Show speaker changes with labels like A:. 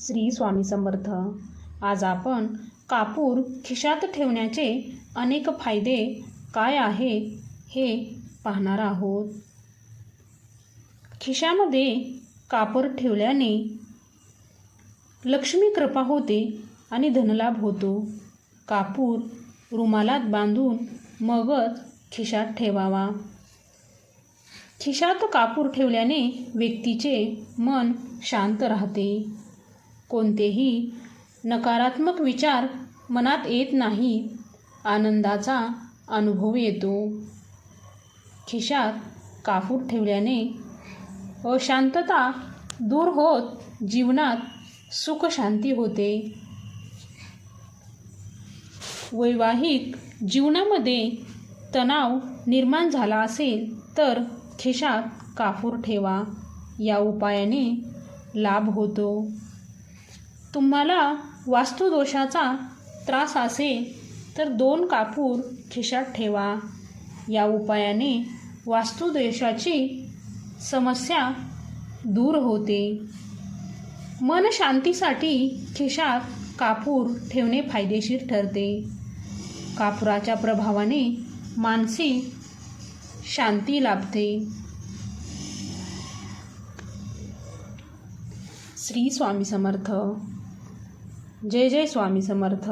A: श्री स्वामी समर्थ. आज आपण कापूर खिशात ठेवण्याचे अनेक फायदे काय आहेत हे पाहणार आहोत. खिशामध्ये कापूर ठेवल्याने लक्ष्मी कृपा होते आणि धनलाभ होतो. कापूर रुमालात बांधून मगच खिशात ठेवावा. खिशात कापूर ठेवल्याने व्यक्तीचे मन शांत राहते. कोणतेही नकारात्मक विचार मनात येत नाही आनंदाचा अनुभव येतो. खिशात कापूर ठेवल्याने अशांतता दूर होत जीवनात सुखशांती होते. वैवाहिक जीवनामध्ये तणाव निर्माण झाला असेल तर खिशात कापूर ठेवा. या उपायाने लाभ होतो. तुम्हाला वास्तुदोषाचा त्रास असेल तर दोन कापूर खिशात ठेवा. या उपायाने वास्तुदोषाची समस्या दूर होते. मन शांतीसाठी खिशात कापूर ठेवणे फायदेशीर ठरते. कापुराच्या प्रभावाने मानसिक शांती लाभते. श्री स्वामी समर्थ. जय जय स्वामी समर्थ.